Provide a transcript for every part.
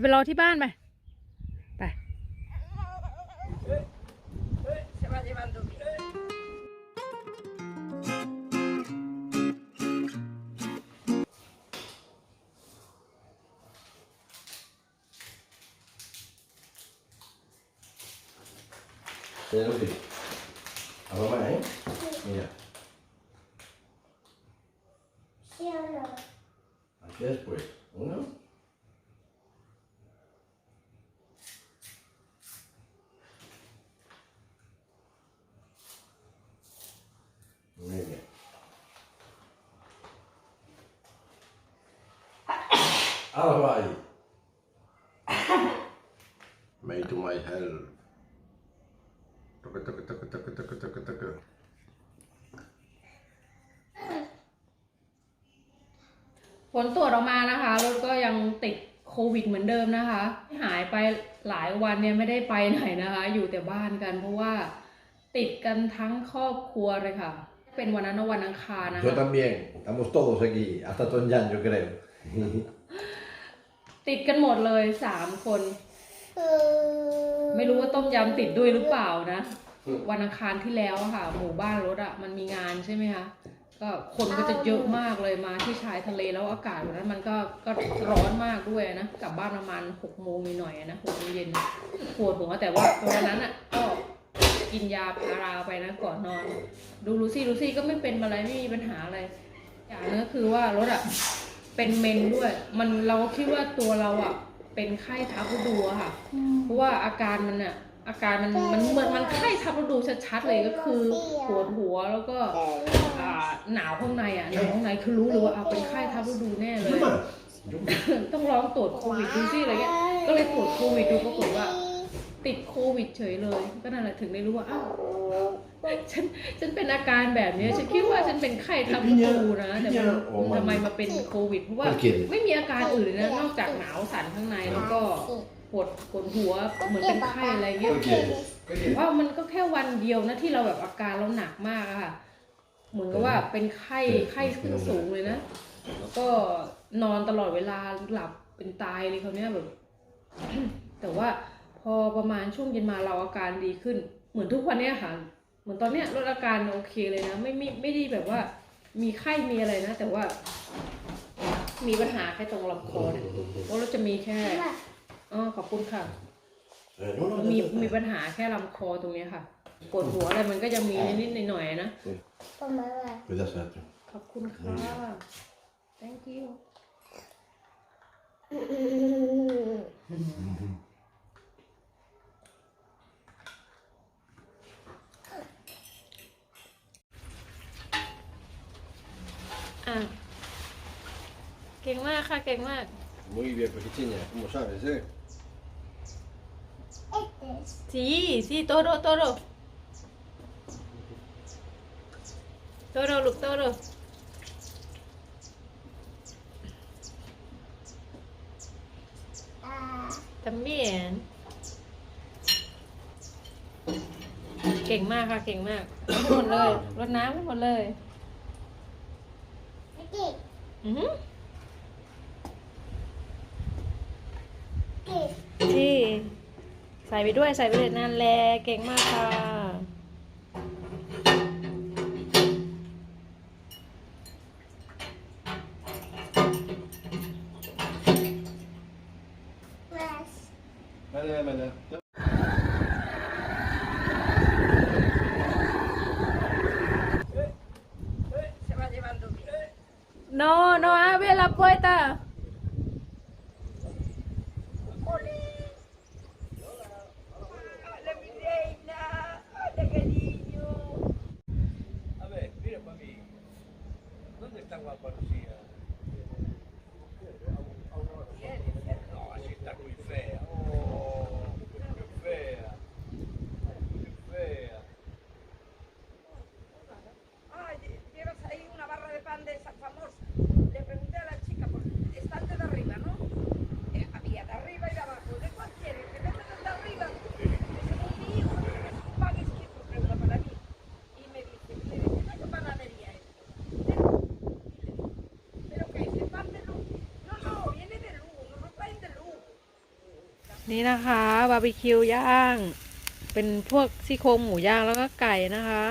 ไปรอที่บ้านไปไป Se va llevando bien. เดี๋ยวดูดิเอามาไหนเนี่ย Aquí después. Ahora va ahí. Made to my help. Toca, toca, toca, toca, toca, toca, toca. ผลตรวจออกมานะคะรถก็ยังติดโควิดเหมือนเดิมนะคะ หายไปหลายวันเนี่ยไม่ได้ไปไหนนะคะ อยู่แต่บ้านกันเพราะว่าติดกันทั้งครอบครัวเลยค่ะ เป็นวันนั้นวันอังคารนะ Yo คะ también. Estamos todos aquí. Hasta Tonyan, yo creo. ติดกันหมดเลยสามคน ไม่รู้ว่าต้มยำติดด้วยหรือเปล่านะ วันอังคารที่แล้วอะค่ะ หมู่บ้านรถอะมันมีงานใช่ไหมคะก็คนก็จะเยอะมากเลยมาที่ชายทะเลแล้วอากาศวันนั้นมันก็ก็ร้อนมากด้วยนะกลับบ้านประมาณหกโมงหน่อยนะหกโมงเย็นปวดหัวแต่ว่าวันนั้นอะก็กินยาพาราไปนะก่อนนอน ดูลูซี่ลูซี่ก็ไม่เป็นอะไรไม่มีปัญหาอะไรอย่างนึงก็คือว่ารถอะ เป็นเมนด้วย มันเราก็คิดว่าตัวเราอะ เป็นไข้ทับฤดูอะค่ะ เพราะว่าอาการมันอะ อาการมันมันเหมือนมันไข้ทับฤดูชัดๆเลยก็คือปวดหัวแล้วก็อ่าหนาวข้างในอะหนาวข้างในคือรู้เลยว่าเอาเป็นไข้ทับฤดูแน่เลย ต้องลองตรวจโควิดดูสิอะไรเงี้ย ก็เลยตรวจโควิดดูปรากฏว่า ติดโควิดเฉยเลย ก็นั่นแหละถึงได้รู้ว่าอ้าวฉันฉันเป็นอาการแบบเนี้ยฉันคิดว่าฉันเป็นไข้ทับฤดูนะแต่มันทำไมมาเป็นโควิด เพราะว่าไม่มีอาการอื่นเลยนะนอกจากหนาวสั่นข้างในแล้วก็ปวดปวดหัวเหมือนเป็นไข้อะไรเงี้ย ¿Qué quieres? ¿Qué ว่า quieres? มันก็แค่วันเดียวนะที่เราแบบอาการเราหนักมากอะค่ะ เหมือนกับว่าเป็นไข้ไข้ขึ้นสูงเลยนะแล้วก็นอนตลอดเวลาหลับเป็นตายเลยเขาวเนี้ยแบบ แต่ว่าพอประมาณช่วงเย็นมาเราอาการดีขึ้น เหมือนทุกวันเนี้ยค่ะ เหมือนตอนเนี้ยลดอาการโอเคเลยนะ ไม่ไม่ไม่ได้แบบว่า มีไข้มีอะไรนะ แต่ว่า มีปัญหาแค่ตรงลำคอเนี่ยเพราะเราจะมีแค่อ๋อขอบคุณค่ะ Eh, no, no, มี ya está. มีปัญหาแค่ลำคอตรงเนี้ยค่ะปวดหัวอะไรมันก็จะมีนิดๆหน่อยๆนะ Pues ya está. ขอบคุณค่ะ thank you อะ เก่งมากค่ะเก่งมาก Muy bien, pequeña, como sabes, ¿eh? Sí, sí, todo, todo. Todo, look, todo. También. เก่งมากค่ะ เก่งมากรดหมดเลย รดน้ำให้หมดเลยอือหือ ที่ ใส่ไปด้วยใส่ไปเลยนั่นแหละเก่งมากค่ะ มาเลยมาเลยโนโนอาเวลาป่วยตา นี่นะคะบาร์บีคิวย่าง เป็นพวกซี่โครงหมูย่างแล้วก็ไก่นะคะ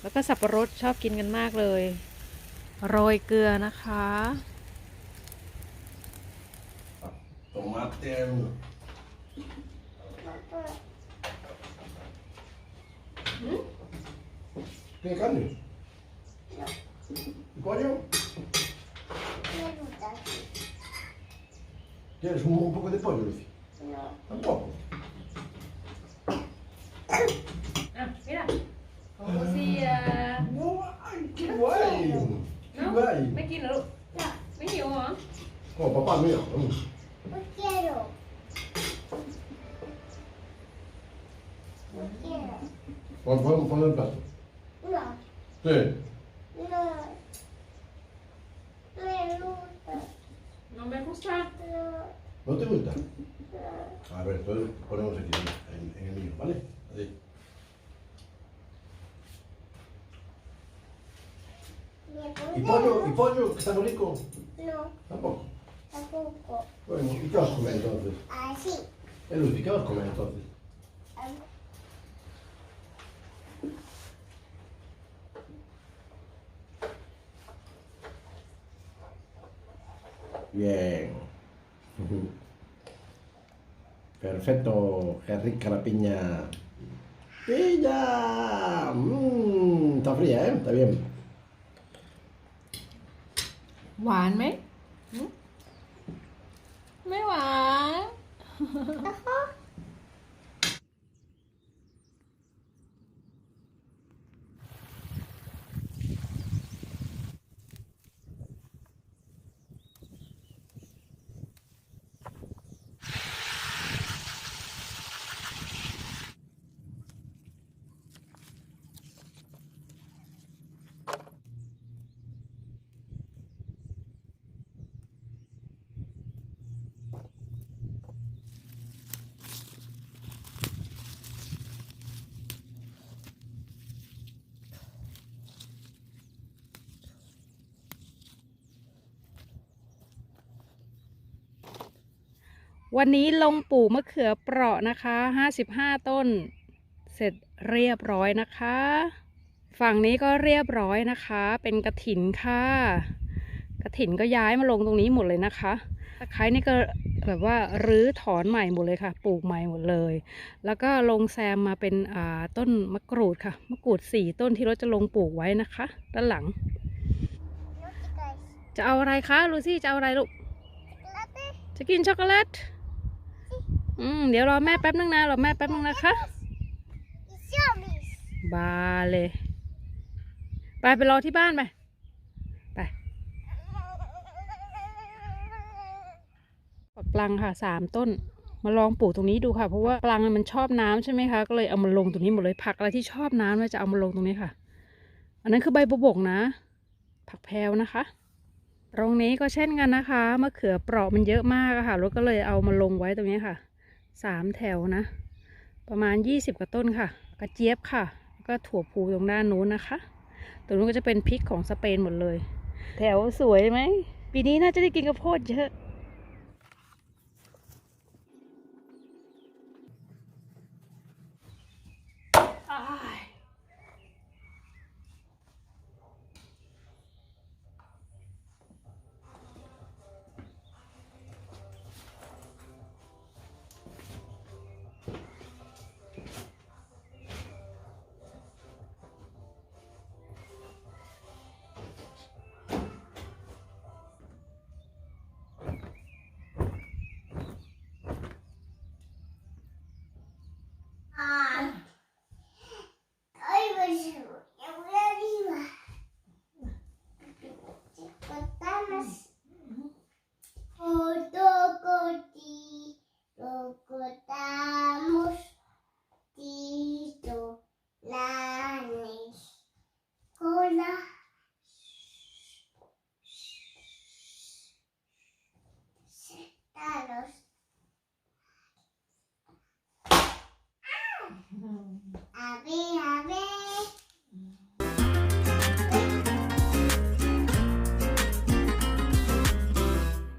แล้วก็สับปะรดชอบกินกันมากเลย โรยเกลือนะคะ Tomaten. ¿Tienes carne? ¿Y pollo? ¿Quieres un, un poco de pollo, Lucy? Tampoco. อะนี่ล่ะของโมเซีย No, ay, qué guay. Qué guay. ไม่กินเหรอลูกไม่หิวเหรอ Como papá mío. mm. No quiero. No quiero. Pon, pon, pon el plato. No, Sí. no. No me gusta. น้องเบคุสตา No, ¿No te gusta? A ver, entonces ponemos aquí en, en el mío, ¿vale? Así. ¿Y pollo? ¿Y pollo? ¿Que está muy rico? No, Tampoco. tampoco. Bueno, ¿y qué vas a comer entonces? Así. Eh, Lucy, ¿qué vas a comer entonces? Bien. Perfecto, qué rica la piña. ¡Piña! Mm, está fría, ¿eh? Está bien. หวานไหมหึไม่หวาน วันนี้ลงปลูกมะเขือเปราะนะคะ 55 ต้น เสร็จเรียบร้อยนะคะ ฝั่งนี้ก็เรียบร้อยนะคะ เป็นกระถินค่ะ กระถินก็ย้ายมาลงตรงนี้หมดเลยนะคะตะไคร้นี่ก็แบบว่ารื้อถอนใหม่หมดเลยค่ะ ปลูกใหม่หมดเลย แล้วก็ลงแซมมาเป็นอ่าต้นมะกรูดค่ะ มะกรูดสี่ต้นที่เราจะลงปลูกไว้นะคะ ด้านหลัง จะเอาอะไรคะลูซี่จะเอาอะไรลูกจะกินช็อกโกแลต อืมเดี๋ยวรอแม่แป๊บนึงนะรอแม่แป๊บนึงนะคะบาเลย ไปไปรอที่บ้านไปไปปักปลังค่ะสามต้น มาลองปลูกตรงนี้ดูค่ะ เพราะว่าปลังมันชอบน้ำใช่ไหมคะก็เลยเอามาลงตรงนี้หมดเลยผักอะไรที่ชอบน้ำเนี่ยจะเอามาลงตรงนี้ค่ะ อันนั้นคือใบบัวบกนะ ผักแพรวนะคะ ตรงนี้ก็เช่นกันนะคะมะเขือเปราะมันเยอะมากค่ะรถก็เลยเอามาลงไว้ตรงนี้ค่ะ สามแถวนะ ประมาณยี่สิบกว่าต้นค่ะ กระเจี๊ยบค่ะ แล้วก็ถั่วพูตรงด้านนู้นนะคะ ตรงนู้นก็จะเป็นพริกของสเปนหมดเลย แถวสวยไหม ปีนี้น่าจะได้กินกระโพดเยอะ